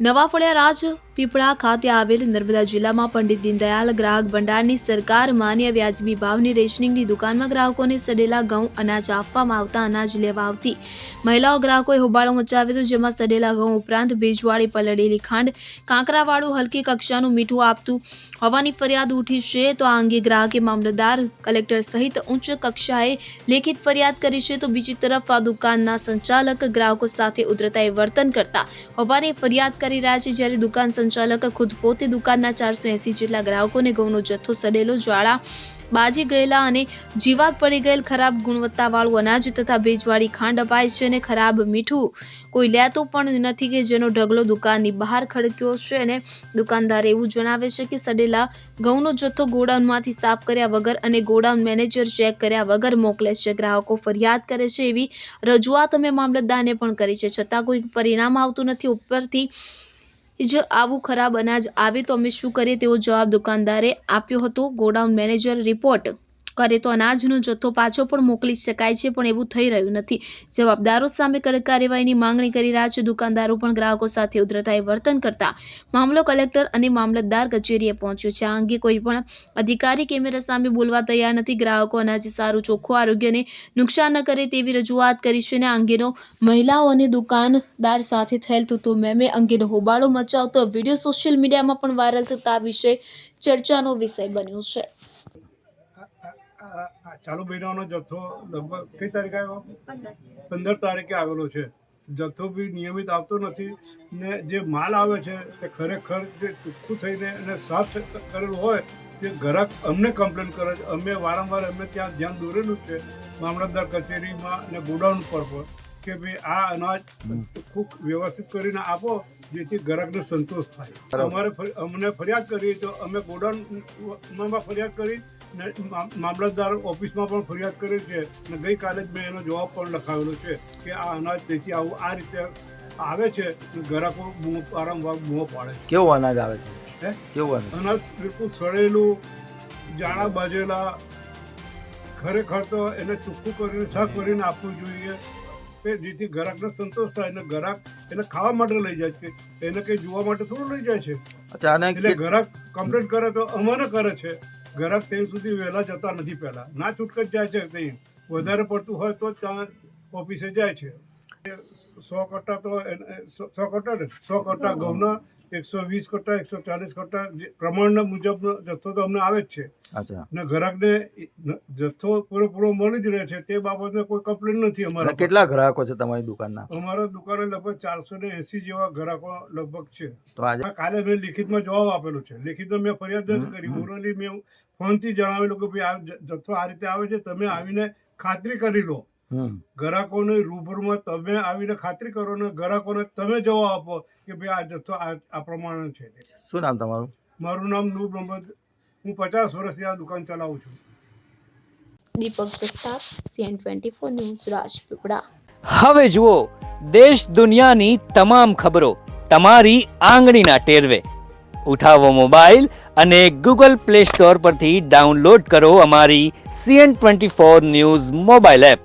નવા ફળિયા રાજ પીપળા ખાતે આવેલ નર્મદા જિલ્લામાં પંડિત દીનદયાલ ગ્રાહક ભંડારની સરકાર માન્ય વ્યાજબી ભાવની રેશનિંગની દુકાનમાં ગ્રાહકોને સડેલા ઘઉં અનાજ આપવામાં આવતા અનાજ લેવા આવતી. મહિલાઓ ગ્રાહકોએ હોબાળો મચાવ્યો હતો, જેમાં સડેલા ઘઉં ઉપરાંત ભેજવાળી પલળેલી ખાંડ, કાંકરાવાળું હલકી કક્ષાનું મીઠું આપતું હોવાની ફરિયાદ ઉઠી છે. તો આ અંગે ગ્રાહકે મામલતદાર કલેક્ટર સહિત ઉચ્ચ કક્ષાએ લેખિત ફરિયાદ કરી છે. તો બીજી તરફ આ દુકાનના સંચાલક ગ્રાહકો સાથે ઉદ્ધતાએ વર્તન કરતા હોવાની ફરિયાદ કરી રહ્યા છે જ્યારે દુકાન સંચાલક ખુદ પોતે દુકાનના ચારસો એંસી જેટલા ગ્રાહકોને ઘઉંનો જથ્થો સડેલો જ્વાળા બાજી ગયેલા અને જીવાત પડી ગયેલ ખરાબ ગુણવત્તાવાળું અનાજ તથા ભેજવાળી ખાંડ અપાય છે અને ખરાબ મીઠું કોઈ લેતું પણ નથી કે જેનો ઢગલો દુકાનની બહાર ખડક્યો છે અને દુકાનદાર એવું જણાવે છે કે સડેલા ઘઉંનો જથ્થો ગોડાઉનમાંથી સાફ કર્યા વગર અને ગોડાઉન મેનેજર ચેક કર્યા વગર મોકલે છે. ગ્રાહકો ફરિયાદ કરે છે એવી રજૂઆત અમે મામલતદારને પણ કરી છે. છતાં કોઈ પરિણામ આવતું નથી. ઉપરથી જ આવું ખરાબ અનાજ આવે તો અમે શું કરીએ તેવો જવાબ દુકાનદારે આપ્યો હતો. ગોડાઉન મેનેજર રિપોર્ટ કરે તો અનાજનો જથ્થો પાછો પણ મોકલી શકાય છે, પણ એવું થઈ રહ્યું નથી. જવાબદારો સામે કડક કાર્યવાહીની માંગણી કરી રહ્યા છે. દુકાનદારો પણ ગ્રાહકો સાથે ઉદ્ધતાએ વર્તન કરતા મામલો કલેક્ટર અને મામલતદાર કચેરીએ પહોંચ્યો છે. આ અંગે કોઈ પણ અધિકારી કેમેરા સામે બોલવા તૈયાર નથી. ગ્રાહકો અનાજ સારું, ચોખ્ખું આરોગ્યને નુકસાન ન કરે તેવી રજૂઆત કરી છે અને આ અંગેનો મહિલાઓ અને દુકાનદાર સાથે થયેલ તું મેમે અંગેનો હોબાળો મચાવતો વીડિયો સોશિયલ મીડિયામાં પણ વાયરલ થતા વિષય ચર્ચાનો વિષય બન્યો છે. ચાલુ મહિનાનો જથ્થો લગભગ કઈ તારીખે આવ્યો? પંદર. તારીખે આવેલો છે. જથ્થો બી નિયમિત આવતો નથી ને જે માલ આવે છે તે ખરેખર જે ચોખ્ખું થઈને અને સાફ કરેલું હોય તે ગ્રાહક અમને કમ્પ્લેન કરે છે. અમે વારંવાર અમે ત્યાં ધ્યાન દોરેલું છે મામલતદાર કચેરીમાં અને ગોડાઉન પર પણ કે ભાઈ આ અનાજ ખૂબ વ્યવસ્થિત કરીને આપો જેથી ગ્રાહકને સંતોષ થાય. અમારે અમને ફરિયાદ કરી તો અમે ગોડાઉનમાં ફરિયાદ કરી મામલતદાર ઓફિસમાં પણ ફરિયાદ કરી છે અને ગઈકાલે જ મેં એનો જવાબ પણ લખાવેલો છે કે આ અનાજ તેથી આવું આ રીતે આવે છે ગ્રાહકો વારંવાર બૂમો પાડે કેવું અનાજ આવે છે? હે? કેવું અનાજ? બિલકુલ સળેલું જાણા બાજેલા ખરેખર તો એને ચોખ્ખું કરીને સાફ કરીને આપવું જોઈએ. કે જેથી ગ્રાહકને સંતોષ થાય અને ગ્રાહક એને ખાવા માટે લઈ જાય છે. એને કંઈ જોવા માટે થોડું લઈ જાય છે. એટલે ગ્રાહક કમ્પ્લેન કરે તો અમને કરે છે. ગ્રાહક તે સુધી વહેલા જતા નથી પહેલાં. ના છૂટક જ જાય છે કંઈ વધારે પડતું હોય તો ત્યાં ઓફિસે જાય છે. સો કટ્ટા તો સો કટ્ટા ને? સો કટ્ટા ઘઉંના એકસો વીસ કટ્ટા એકસો ચાલીસ કટ્ટા પ્રમાણના મુજબનો જથ્થો તો અમને આવે જ છે. ને ગ્રાહકને જથ્થો પૂરેપૂરો મળી જ રહે છે તે બાબતે કોઈ કમ્પ્લેન નથી અમારા કેટલા ગ્રાહકો છે તમારી દુકાનના? અમારા દુકાને લગભગ ચારસો ને એસી જેવા ગ્રાહકો લગભગ છે. તો આજે કાલે મેં લિખિતમાં જવાબ આપેલો છે. લિખિતમાં મેં ફરિયાદ નથી કરી. ઓરલી મેં ફોનથી જણાવેલું કે ભાઈ આ જથ્થો આ રીતે આવે છે તમે આવીને ખાતરી કરી લો. ગ્રાહકોને રૂબરૂમાં તમે આવીને ખાતરી કરો ને ગ્રાહકોને તમે જવાબ આપો કે ભાઈ આ જથ્થો આ આ પ્રમાણે છે શું નામ તમારું? મારું નામ નૂર મોહમ્મદ હું પચાસ વર્ષથી આ દુકાન ચલાવું છું. Deepak Jagtap CN twenty four news Rajpipla. હવે જુઓ દેશ દુનિયાની તમામ ખબરો તમારી આંગળીના ટેરવે. ઉઠાવો મોબાઈલ અને ગૂગલ પ્લે સ્ટોર પરથી ડાઉનલોડ કરો અમારી CN twenty four news mobile app.